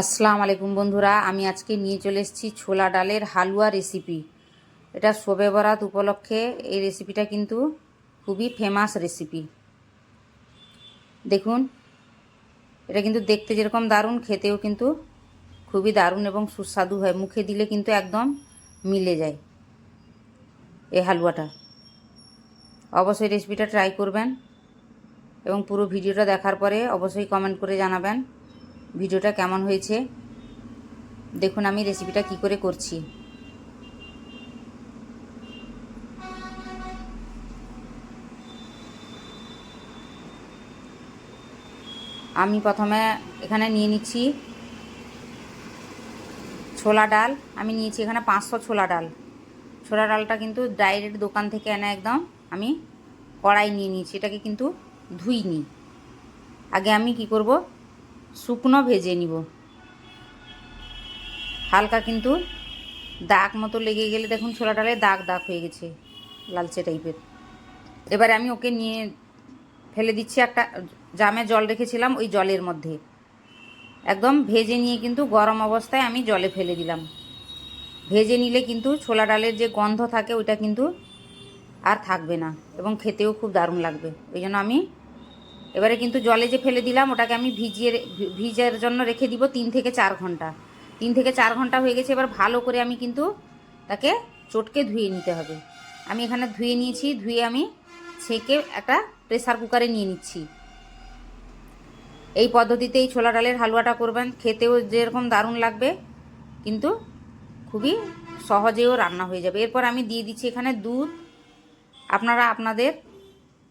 আসসালামু আলাইকুম বন্ধুরা, আমি আজকে নিয়ে চলে এসেছি ছোলা ডালের হালুয়া রেসিপি এটা শোবে বরাত উপলক্ষে এই রেসিপিটা কিন্তু খুবই ফেমাস রেসিপি দেখুন, এটা কিন্তু দেখতে যেরকম দারুণ, খেতেও কিন্তু খুবই দারুণ এবং সুস্বাদু হয়। মুখে দিলে কিন্তু একদম মিলে যায় এই হালুয়াটা। অবশ্যই রেসিপিটা ট্রাই করবেন এবং পুরো ভিডিওটা দেখার পরে অবশ্যই কমেন্ট করে জানাবেন। ভিডিওটা কেমন হয়েছে? দেখুন, আমি রেসিপিটা কি করে করছি। আমি প্রথমে এখানে নিয়ে নিচ্ছি ছোলা ডাল। আমি নিয়েছি এখানে পাঁচশো ছোলা ডাল। ছোলা ডালটা কিন্তু ডাইরেক্ট দোকান থেকে এনে একদম আমি কড়াই নিয়ে নিয়েছি। এটাকে কিন্তু ধুইনি। আগে আমি কি করব? শুকনো ভেজে নিব। হালকা কিন্তু দাগ মতো লেগে গেলে দেখুন ছোলা ডালে দাগ দাগ হয়ে গেছে, লালচে টাইপের। এবারে আমি ওকে নিয়ে ফেলে দিচ্ছি একটা জামে জল রেখেছিলাম ওই জলের মধ্যে। একদম ভেজে নিয়ে কিন্তু গরম অবস্থায় আমি জলে ফেলে দিলাম। ভেজে নিলে কিন্তু ছোলা ডালের যে গন্ধ থাকে ওইটা কিন্তু আর থাকবে না এবং খেতেও খুব দারুণ লাগবে। ওই জন্য আমি এবারে কিন্তু জলে যে ফেলে দিলাম, ওটাকে আমি ভিজিয়ে ভিজার জন্য রেখে দিব তিন থেকে চার ঘণ্টা। তিন থেকে চার ঘণ্টা হয়ে গেছে, এবার ভালো করে আমি কিন্তু তাকে চটকে ধুয়ে নিতে হবে। আমি এখানে ধুয়ে নিয়েছি, ধুয়ে আমি ছেঁকে একটা প্রেসার কুকারে নিয়ে নিচ্ছি। এই পদ্ধতিতে এই ছোলা ডালের হালুয়াটা করবেন, খেতেও যেরকম দারুণ লাগবে, কিন্তু খুবই সহজেও রান্না হয়ে যাবে। এরপর আমি দিয়ে দিচ্ছি এখানে দুধ। আপনারা আপনাদের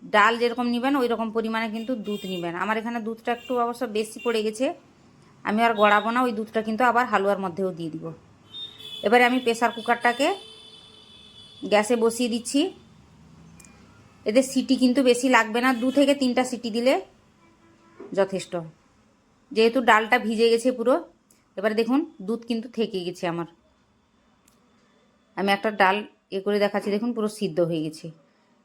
ডাল যেরকম নেবেন ওই রকম পরিমাণে কিন্তু দুধ নেবেন। আমার এখানে দুধটা একটু অবশ্য বেশি পড়ে গেছে। আমি আর গড়াবো না, ওই দুধটা কিন্তু আবার হালুয়ার মধ্যেও দিয়ে দিব। এবারে আমি প্রেসার কুকারটাকে গ্যাসে বসিয়ে দিচ্ছি। এদের সিটি কিন্তু বেশি লাগবে না, দু থেকে তিনটা সিটি দিলে যথেষ্ট। যেহেতু ডালটা ভিজে গেছে পুরো, এবারে দেখুন দুধ কিন্তু থেকে গেছে আমার। আমি একটা ডাল এ করে দেখাচ্ছি, দেখুন পুরো সিদ্ধ হয়ে গেছে।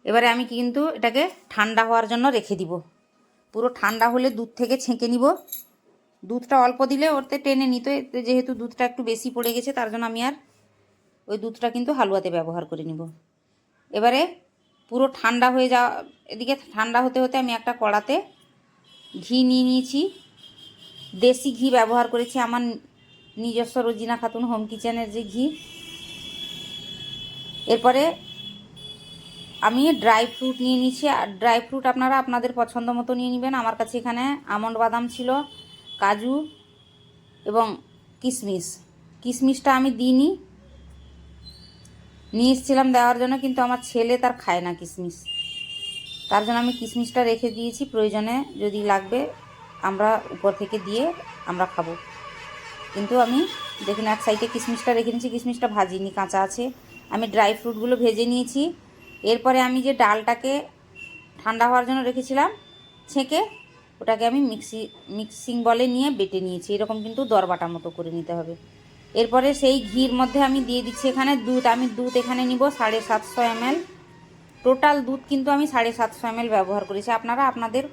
এবারে আমি কিন্তু এটাকে ঠান্ডা হওয়ার জন্য রেখে দিব। পুরো ঠান্ডা হলে দুধ থেকে ছেঁকে নিব। দুধটা অল্প দিলে ওতে টেনে নিত, এতে যেহেতু দুধটা একটু বেশি পড়ে গেছে, তার জন্য আমি আর ওই দুধটা কিন্তু হালুয়াতে ব্যবহার করে নিব। এবারে পুরো ঠান্ডা হয়ে যাওয়া, এদিকে ঠান্ডা হতে হতে আমি একটা কড়াতে ঘি নিয়ে নিয়েছি। দেশি ঘি ব্যবহার করেছি আমার নিজস্ব রোজিনা খাতুন হোম কিচেনের যে ঘি। এরপরে আমি ড্রাই ফ্রুট নিয়ে নিচ্ছি আর ড্রাই ফ্রুট আপনারা আপনাদের পছন্দ মতো নিয়ে নেবেন। আমার কাছে এখানে আমন্ড বাদাম ছিল, কাজু এবং কিশমিশ কিশমিশটা আমি দিইনি। নিয়ে এসেছিলাম দেওয়ার জন্য, কিন্তু আমার ছেলে তার খায় না কিশমিশ তার জন্য আমি কিশমিশটা রেখে দিয়েছি। প্রয়োজনে যদি লাগবে, আমরা উপর থেকে দিয়ে আমরা খাব। কিন্তু আমি দেখুন, এক সাইডে কিশমিশটা রেখে নিয়েছি কিশমিশটা ভাজিনি, কাঁচা আছে। আমি ড্রাই ফ্রুটগুলো ভেজে নিয়েছি। এরপরে আমি যে ডালটাকে ঠান্ডা হওয়ার জন্য রেখেছিলাম, ছেঁকে ওটাকে আমি মিক্সি, মিক্সিং বলে নিয়ে বেটে নিয়েছি। এরকম কিন্তু দরবাটা মতো করে নিতে হবে। এরপরে সেই ঘির মধ্যে আমি দিয়ে দিচ্ছি এখানে দুধ। আমি দুধ এখানে নিব সাড়ে সাতশো এমএল। টোটাল দুধ কিন্তু আমি সাড়ে সাতশো এমএল ব্যবহার করেছি। আপনারা আপনাদের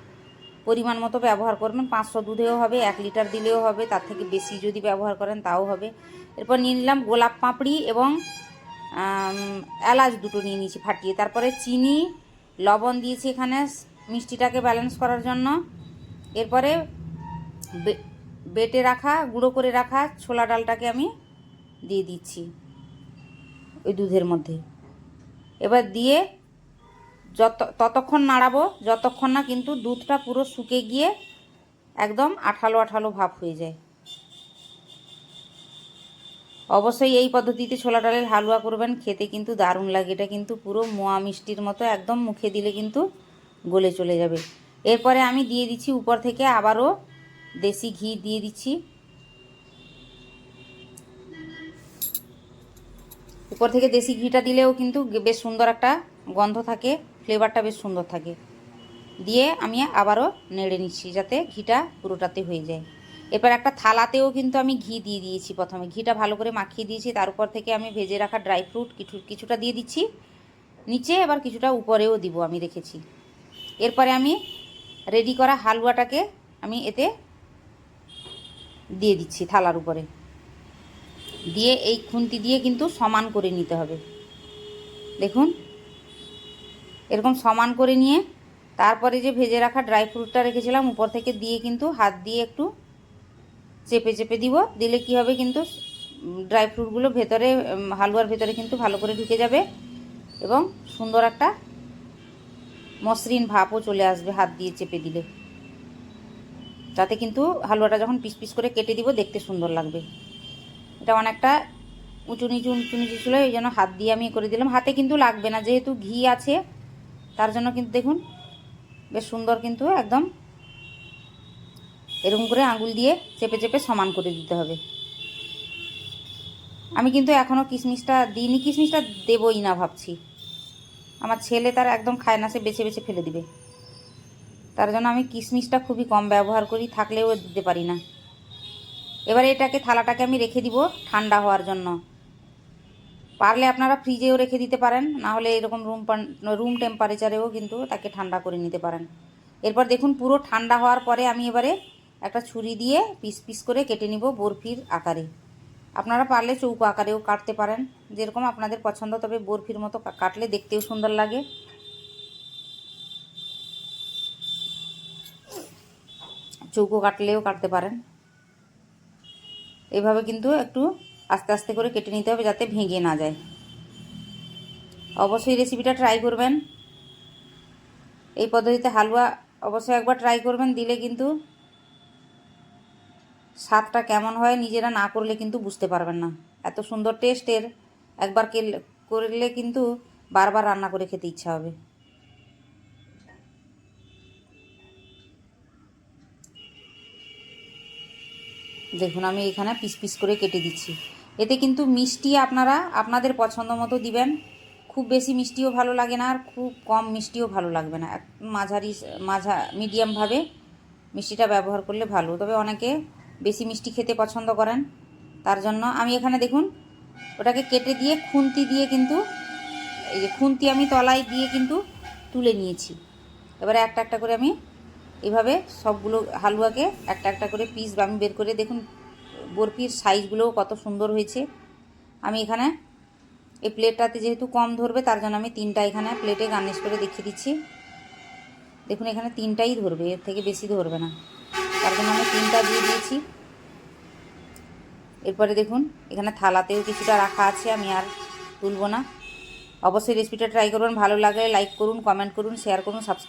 পরিমাণ মতো ব্যবহার করবেন। পাঁচশো দুধেও হবে, এক লিটার দিলেও হবে। তার থেকে বেশি যদি ব্যবহার করেন তাও হবে। এরপর নিয়ে নিলাম গোলাপ পাঁপড়ি এবং এলাচ দুটো নিয়ে নিয়েছি ফাটিয়ে। তারপরে চিনি, লবণ দিয়েছি এখানে মিষ্টিটাকে ব্যালেন্স করার জন্য। এরপরে বেটে রাখা, গুঁড়ো করে রাখা ছোলা ডালটাকে আমি দিয়ে দিচ্ছি ওই দুধের মধ্যে। এবার দিয়ে যত, ততক্ষণ নাড়াবো, যতক্ষণ না কিন্তু দুধটা পুরো শুকে গিয়ে একদম আঠালো আঠালো ভাব হয়ে যায়। অবশ্যই এই পদ্ধতিতে ছোলা ডালের হালুয়া করবেন, খেতে কিন্তু দারুণ লাগে। এটা কিন্তু পুরো মোয়া মিষ্টির মতো একদম মুখে দিলে কিন্তু গলে চলে যাবে। এরপরে আমি দিয়ে দিচ্ছি উপর থেকে আবারও দেশি ঘি দিয়ে দিচ্ছি। উপর থেকে দেশি ঘিটা দিলেও কিন্তু বেশ সুন্দর একটা গন্ধ থাকে, ফ্লেভারটা বেশ সুন্দর থাকে। দিয়ে আমি আবারও নেড়ে নিচ্ছি যাতে ঘিটা পুরোটাতে হয়ে যায়। এরপর একটা থালাতেও কিন্তু আমি ঘি দিয়ে দিয়েছি প্রথমে। ঘিটা ভালো করে মাখিয়ে দিয়েছি, তার উপর থেকে আমি ভেজে রাখা ড্রাই ফ্রুট কিছু, কিছুটা দিয়ে দিচ্ছি। নিচে এবার কিছুটা উপরেও দিব আমি রেখেছি। এরপরে আমি রেডি করা হালুয়াটাকে আমি এতে দিয়ে দিচ্ছি থালার উপরে। দিয়ে এই খুন্তি দিয়ে কিন্তু সমান করে নিতে হবে। দেখুন, এরকম সমান করে নিয়ে তারপরে যে ভেজে রাখা ড্রাই ফ্রুটটা রেখেছিলাম, উপর থেকে দিয়ে কিন্তু হাত দিয়ে একটু চেপে চেপে দিব, দিলে কি হবে কিন্তু ড্রাই ফ্রুটগুলো ভেতরে হালুয়ার ভেতরে কিন্তু ভালো করে ঢুকে যাবে এবং সুন্দর একটা মসৃণ ভাপও চলে আসবে হাত দিয়ে চেপে দিলে। যাতে কিন্তু হালুয়াটা যখন পিস পিস করে কেটে দিব, দেখতে সুন্দর লাগবে। এটা অনেকটা উঁচু নিচু উঁচু নিচু ছিল, এই জন্য হাত দিয়ে আমি করে দিলাম। হাতে কিন্তু লাগবে না, যেহেতু ঘি আছে, তার জন্য কিন্তু দেখুন, বেশ সুন্দর কিন্তু একদম এরকম করে আঙুল দিয়ে চেপে চেপে সমান করে দিতে হবে। আমি কিন্তু এখনও কিশমিশটা দিইনি কিশমিশটা দেবই না ভাবছি। আমার ছেলে তার একদম খায় না, সে বেছে বেছে ফেলে দিবে। তার জন্য আমি কিশমিশটা খুবই কম ব্যবহার করি, থাকলেও দিতে পারি না। এবারে এটাকে, থালাটাকে আমি রেখে দিব ঠান্ডা হওয়ার জন্য। পারলে আপনারা ফ্রিজেও রেখে দিতে পারেন, না হলে এরকম রুম রুম টেম্পারেচারেও কিন্তু তাকে ঠান্ডা করে নিতে পারেন। এরপর দেখুন পুরো ঠান্ডা হওয়ার পরে আমি এবারে একটা ছুরি দিয়ে পিস পিস করে কেটে নিব বরফির আকারে। আপনারা পারলে চৌকো আকারেও কাটতে পারেন। যেরকম আপনাদের পছন্দ, তবে বরফির মতো কাটলে দেখতেও সুন্দর লাগে। চৌকো কাটলেও কাটতে পারেন। এভাবে কিন্তু একটু আস্তে আস্তে করে কেটে নিতে হবে যাতে ভেঙে না যায়। অবশ্যই রেসিপিটা ট্রাই করবেন। এই পদ্ধতিতে হালুয়া অবশ্যই একবার ট্রাই করবেন, দিলে কিন্তু স্বাদটা কেমন হয় নিজেরা না করলে কিন্তু বুঝতে পারবেন না। এত সুন্দর টেস্টের একবার করলে কিন্তু বারবার রান্না করে খেতে ইচ্ছা হবে। দেখুন, আমি এখানে পিস পিস করে কেটে দিচ্ছি। এতে কিন্তু মিষ্টি আপনারা, আপনাদের পছন্দ মতো দিবেন। খুব বেশি মিষ্টিও ভালো লাগে না আর খুব কম মিষ্টিও ভালো লাগবে না। মাঝারি, মাঝা মিডিয়ামভাবে মিষ্টিটা ব্যবহার করলে ভালো। তবে অনেকে বেশি মিষ্টি খেতে পছন্দ করেন। তার জন্য আমি এখানে দেখুন, ওটাকে কেটে দিয়ে খুন্তি দিয়ে কিন্তু, এই যে খুন্তি আমি তলায় দিয়ে কিন্তু তুলে নিয়েছি। এবারে একটা একটা করে আমি এভাবে সবগুলো হালুয়াকে একটা একটা করে পিস আমি বের করে দেখুন, বরফির সাইজগুলোও কত সুন্দর হয়েছে। আমি এখানে এই প্লেটটাতে যেহেতু কম ধরবে, তার জন্য আমি তিনটা এখানে প্লেটে গার্নিশ করে দেখিয়ে দিচ্ছি। দেখুন, এখানে তিনটাই ধরবে, এর থেকে বেশি ধরবে না। তার জন্য আমি তিনটা দিয়ে দিয়েছি। এরপরে দেখুন, এখানে থালাতেও কিছুটা রাখা আছে, আমি আর তুলব না। অবশ্যই রেসিপিটা ট্রাই করুন ভালো লাগলে লাইক করুন কমেন্ট করুন শেয়ার করুন সাবস্ক্রাইব